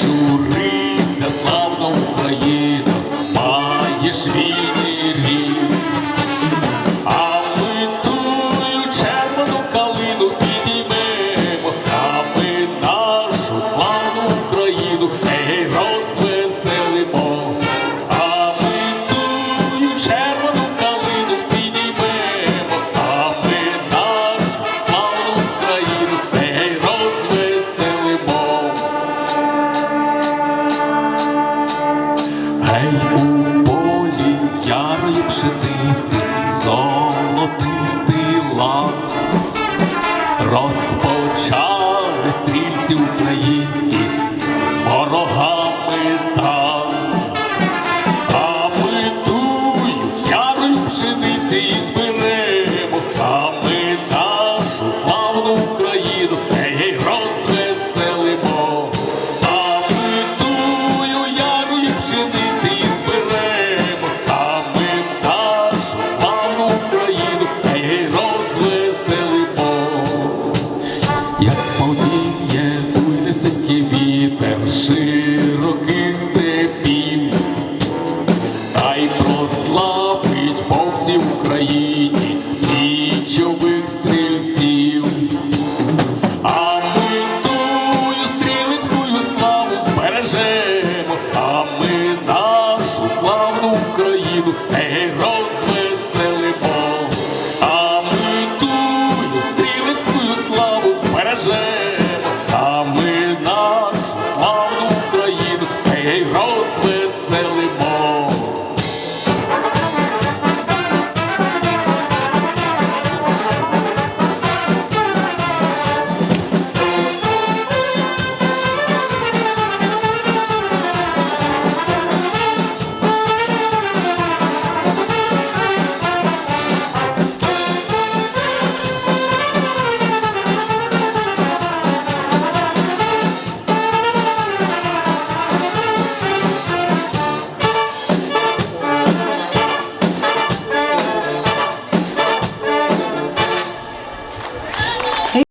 sorrisa Гей у полі ярої пшениці, золотистий лад, розпочали стрільці українські з ворогами та. всі в Україні січових стрільців, а ми тую стрілецьку славу збережемо, а ми нашу славну Україну гей, розвеселимо, а ми тую стрілецьку славу збережемо, а ми нашу славну Україну гей, розвеселимо.